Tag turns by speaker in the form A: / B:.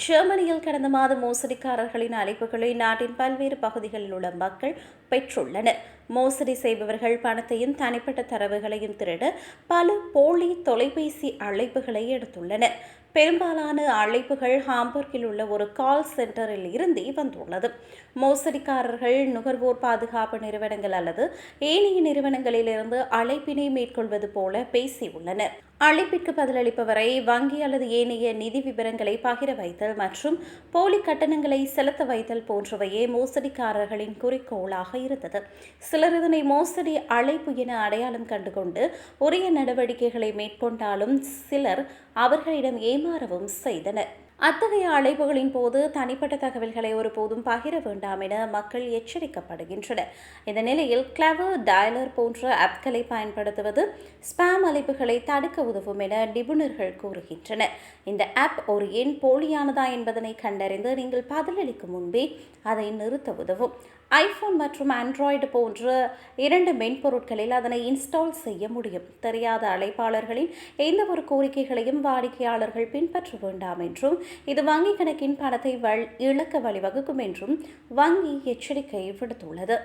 A: ஜெர்மனியில் கடந்த மாதம் மோசடிக்காரர்களின் அழைப்புகளை நாட்டின் பல்வேறு பகுதிகளில் உள்ள மக்கள் பெற்றுள்ளனர். மோசடி செய்பவர்கள் பணத்தையும் தனிப்பட்ட தரவுகளையும் திருட பல போலி தொலைபேசி அழைப்புகளை எடுத்துள்ளனர். பெரும்பாலான அழைப்புகள் ஹாம்பர்கில் உள்ள ஒரு கால் சென்டரில் இருந்தே வந்துள்ளது. மோசடிக்காரர்கள் நுகர்வோர் பாதுகாப்பு நிறுவனங்கள் அல்லது ஏனைய நிறுவனங்களிலிருந்து அழைப்பினை மேற்கொள்வது போல பேசியுள்ளனர். அழைப்பிற்கு பதிலளிப்பவரை வங்கி அல்லது ஏனைய நிதி விவரங்களை பகிர வைத்தல் மற்றும் போலி கட்டணங்களை செலுத்த வைத்தல் போன்றவையே மோசடிக்காரர்களின் குறிக்கோளாக இருந்தது. சிலர் இதனை மோசடி அழைப்பு என அடையாளம் கண்டுகொண்டு உரிய நடவடிக்கைகளை மேற்கொண்டாலும் சிலர் அவர்களிடம் ஏன் ஏமாறவும் செய்தனர். அத்தகைய அழைப்புகளின் போது தனிப்பட்ட தகவல்களை ஒருபோதும் பகிர வேண்டாம் என மக்கள் எச்சரிக்கப்படுகின்றனர். இந்த நிலையில் கிளவர் டயலர் போன்ற ஆப்களை பயன்படுத்துவது ஸ்பாம் அழைப்புகளை தடுக்க உதவும் என நிபுணர்கள் கூறுகின்றனர். இந்த ஆப் ஒரு எண் போலியானதா என்பதனை கண்டறிந்து நீங்கள் பதிலளிக்கும் முன்பே அதை நிறுத்த உதவும். ஐஃபோன் மற்றும் ஆண்ட்ராய்டு போன்ற இரண்டு மென்பொருட்களில் அதனை இன்ஸ்டால் செய்ய முடியும். தெரியாத அழைப்பாளர்களின் எந்த ஒரு கோரிக்கைகளையும் வாடிக்கையாளர்கள் பின்பற்ற வேண்டாம் என்றும் இது வங்கி கணக்கின் பணத்தை வழி இழக்க வழிவகுக்கும் என்றும் வங்கி எச்சரிக்கை விடுத்துள்ளது.